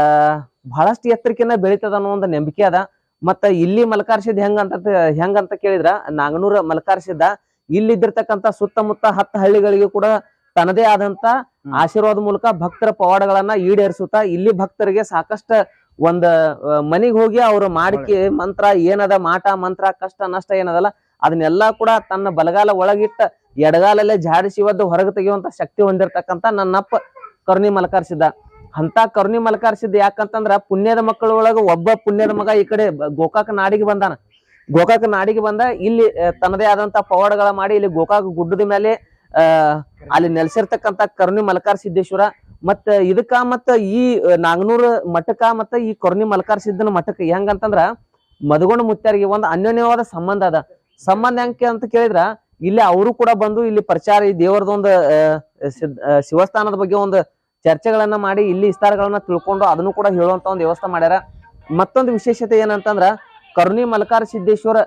ಬಹಳಷ್ಟು ಎತ್ತರಕ್ಕಿನ್ನ ಬೆಳೀತದ ಅನ್ನೋ ಒಂದು ನಂಬಿಕೆ ಅದ. ಮತ್ತ ಇಲ್ಲಿ ಮಲಕಾರ್ಸಿದ್ ಹೆಂಗ ಅಂತ ಕೇಳಿದ್ರ ನಾಗನೂರ ಇಲ್ಲಿ ಇಲ್ಲಿದ್ದಿರ್ತಕ್ಕಂತ ಸುತ್ತಮುತ್ತ ಹತ್ತು ಹಳ್ಳಿಗಳಿಗೆ ಕೂಡ ತನ್ನದೇ ಆದಂತ ಆಶೀರ್ವಾದ ಮೂಲಕ ಭಕ್ತರ ಪವಾಡಗಳನ್ನ ಈಡೇರಿಸುತ್ತಾ ಇಲ್ಲಿ ಭಕ್ತರಿಗೆ ಸಾಕಷ್ಟ ಒಂದ ಮನಿಗ್ ಹೋಗಿ ಅವ್ರ ಮಾಡಿಕೆ ಮಂತ್ರ ಏನದ ಮಾಟ ಮಂತ್ರ ಕಷ್ಟ ನಷ್ಟ ಏನದಲ್ಲ ಅದನ್ನೆಲ್ಲಾ ಕೂಡ ತನ್ನ ಬಲಗಾಲ ಒಳಗಿಟ್ಟ ಎಡಗಾಲಲ್ಲೇ ಜಾಡಿಸಿ ಒದ್ದು ಹೊರಗೆ ತೆಗೆಯುವಂತ ಶಕ್ತಿ ಹೊಂದಿರತಕ್ಕಂತ ನನ್ನಪ್ಪ ಕರುಣಿ ಮಲಕಾರ್ಸಿದ್ದ. ಅಂತ ಕರುಣಿ ಮಲಕಾರ್ಸಿದ್ದ ಯಾಕಂತಂದ್ರ ಪುಣ್ಯದ ಮಕ್ಕಳ ಒಳಗ ಒಬ್ಬ ಪುಣ್ಯದ ಮಗ ಈ ಕಡೆ ಗೋಕಾಕ ನಾಡಿಗೆ ಬಂದಾನ. ಗೋಕಾಕ ನಾಡಿಗೆ ಬಂದ ಇಲ್ಲಿ ತನ್ನದೇ ಆದಂತ ಪವಾಡಗಳ ಮಾಡಿ ಇಲ್ಲಿ ಗೋಕಾಕ ಗುಡ್ಡದ ಮೇಲೆ ಅಲ್ಲಿ ನೆಲೆಸಿರ್ತಕ್ಕಂತ ಕರುಣಿ ಮಲಕಾರ್ ಸಿದ್ದೇಶ್ವರ ಮತ್ತ ಇದಕ್ಕ ಮತ್ತ ಈ ನಾಗನೂರ ಮಠಕ ಮತ್ತ ಈ ಕರುಣಿ ಮಲಕಾರ್ ಸಿದ್ದನ ಮಠಕ್ಕ ಹೆಂಗಂತಂದ್ರ ಮಧುಗೊಂಡ ಮುತ್ತಾರಿಗೆ ಒಂದು ಅನ್ಯೋನ್ಯವಾದ ಸಂಬಂಧ ಅದ. ಸಂಬಂಧ ಹೆಂಗೆ ಅಂತ ಕೇಳಿದ್ರ, ಇಲ್ಲಿ ಅವರು ಕೂಡ ಬಂದು ಇಲ್ಲಿ ಪ್ರಚಾರ ಈ ದೇವರದೊಂದು ಶಿವಸ್ಥಾನದ ಬಗ್ಗೆ ಒಂದು ಚರ್ಚೆಗಳನ್ನ ಮಾಡಿ, ಇಲ್ಲಿ ವಿಸ್ತಾರಗಳನ್ನ ತಿಳ್ಕೊಂಡು ಅದನ್ನು ಕೂಡ ಹೇಳುವಂತ ಒಂದು ವ್ಯವಸ್ಥೆ ಮಾಡ್ಯಾರ. ಮತ್ತೊಂದು ವಿಶೇಷತೆ ಏನಂತಂದ್ರ, ಕರುಣಿ ಮಲ್ಕಾರ ಸಿದ್ದೇಶ್ವರ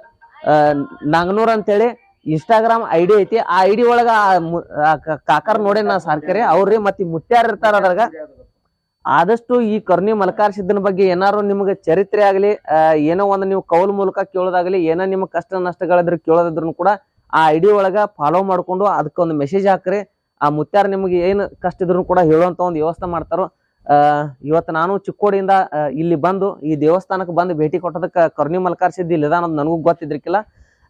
ನಾಗನೂರ್ ಅಂತೇಳಿ ಇನ್ಸ್ಟಾಗ್ರಾಮ್ ಐಡಿ ಐತಿ. ಆ ಐಡಿ ಒಳಗ ಕಾಕಾರ ನೋಡಿ ನಾ ಸಾರ್ಕರೆ. ಅವ್ರಿ ಮತ್ತೆ ಮುತ್ಯಾರ ಇರ್ತಾರ ಅದ್ರಾಗ. ಆದಷ್ಟು ಈ ಕರ್ಣಿ ಮಲಕಾರ ಸಿದ್ದನ ಬಗ್ಗೆ ಏನಾರು ನಿಮ್ಗೆ ಚರಿತ್ರೆ ಆಗಲಿ ಏನೋ ಒಂದು ನೀವು ಕೌಲ್ ಮೂಲಕ ಕೇಳೋದಾಗಲಿ, ಏನೋ ನಿಮ್ಮ ಕಷ್ಟ ನಷ್ಟಗಳಾದ್ರೆ ಕೇಳೋದಾದ್ರು ಕೂಡ ಆ ಐಡಿ ಒಳಗ ಫಾಲೋ ಮಾಡ್ಕೊಂಡು ಅದಕ್ಕೊಂದು ಮೆಸೇಜ್ ಹಾಕ್ರಿ. ಆ ಮುತ್ಯಾರ ನಿಮಗೆ ಏನು ಕಷ್ಟ ಇದ್ರು ಕೂಡ ಹೇಳುವಂತ ಒಂದು ವ್ಯವಸ್ಥೆ ಮಾಡ್ತಾರೋ ಇವತ್ತು ನಾನು ಚಿಕ್ಕೋಡಿಯಿಂದ ಇಲ್ಲಿ ಬಂದು ಈ ದೇವಸ್ಥಾನಕ್ಕೆ ಬಂದು ಭೇಟಿ ಕೊಟ್ಟದಕ್ಕೆ ಕರ್ಣಿ ಮಲ್ಕಾರ್ ಸಿದ್ದಿ ಇಲ್ಲದ ಅನ್ನೋದು ನನಗೂ ಗೊತ್ತಿದ್ರಿಕಿಲ್ಲ.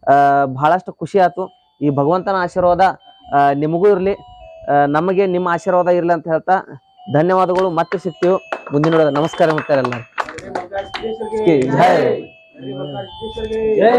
ಆ, ಬಹಳಷ್ಟು ಖುಷಿ ಆಯ್ತು. ಈ ಭಗವಂತನ ಆಶೀರ್ವಾದ ನಿಮಗೂ ಇರಲಿ. ನಮಗೆ ನಿಮ್ಮ ಆಶೀರ್ವಾದ ಇರ್ಲಿ ಅಂತ ಹೇಳ್ತಾ ಧನ್ಯವಾದಗಳು ಮತ್ತೆ ಸಿಗ್ತೀವಿ ಮುಂದಿನ ನಮಸ್ಕಾರ ಮುತ್ತಾರೆಲ್ಲ ಜೈ